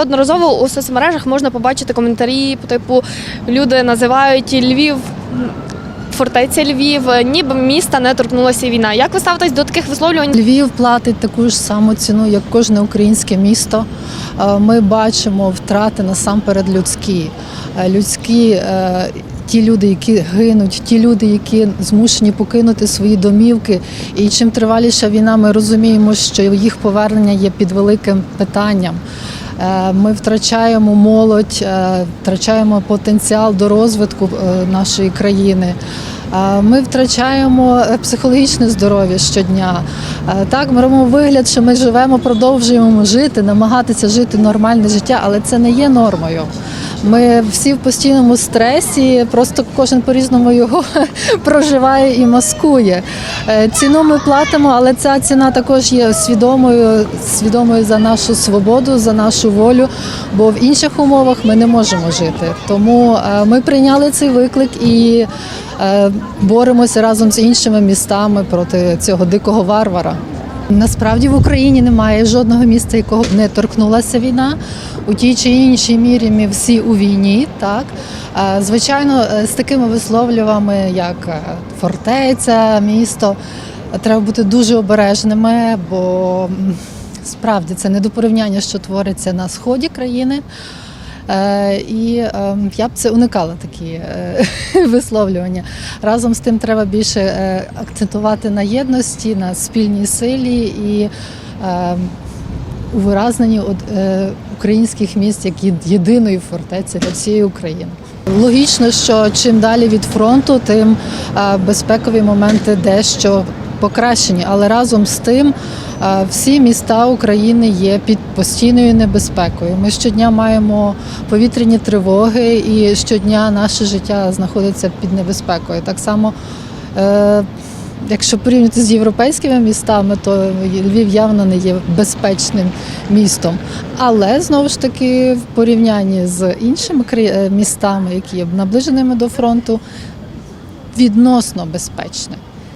Одноразово у соцмережах можна побачити коментарі по типу люди називають Львів. Фортеця Львів, ніби міста не торкнулася війна. Як ви ставитесь до таких висловлювань? Львів платить таку ж саму ціну, як кожне українське місто. Е, Ми бачимо втрати насамперед людські. Е, Людські е, ті люди, які гинуть, ті люди, які змушені покинути свої домівки. І чим триваліша війна, ми розуміємо, що їх повернення є під великим питанням. Е, Ми втрачаємо молодь, е, втрачаємо потенціал до розвитку е, нашої країни. Ми втрачаємо психологічне здоров'я щодня. Так, ми робимо вигляд, що ми живемо, продовжуємо жити, намагатися жити нормальне життя, але це не є нормою. Ми всі в постійному стресі, просто кожен по-різному його проживає і маскує. Е, Ціну ми платимо, але ця ціна також є свідомою, свідомою за нашу свободу, за нашу волю, бо в інших умовах ми не можемо жити. Тому е, ми прийняли цей виклик і е, боремося разом з іншими містами проти цього дикого варвара. Насправді в Україні немає жодного міста, якого б не торкнулася війна. У тій чи іншій мірі ми всі у війні. Так Е, звичайно, е, з такими висловлюваннями, як е, фортеця, місто, треба бути дуже обережними, бо справді це не до порівняння, що твориться на сході країни. Е, І е, я б це уникала такі е, висловлювання. Разом з тим треба більше е, акцентувати на єдності, на спільній силі і е, у виразненні українських міст як єдиної фортеці для всієї України. Логічно, що чим далі від фронту, тим безпекові моменти дещо покращені, але разом з тим всі міста України є під постійною небезпекою. Ми щодня маємо повітряні тривоги, і щодня наше життя знаходиться під небезпекою. Так само. е, Якщо порівняти з європейськими містами, то Львів явно не є безпечним містом. Але знову ж таки, в порівнянні з іншими е, містами, які є наближеними до фронту, відносно безпечне.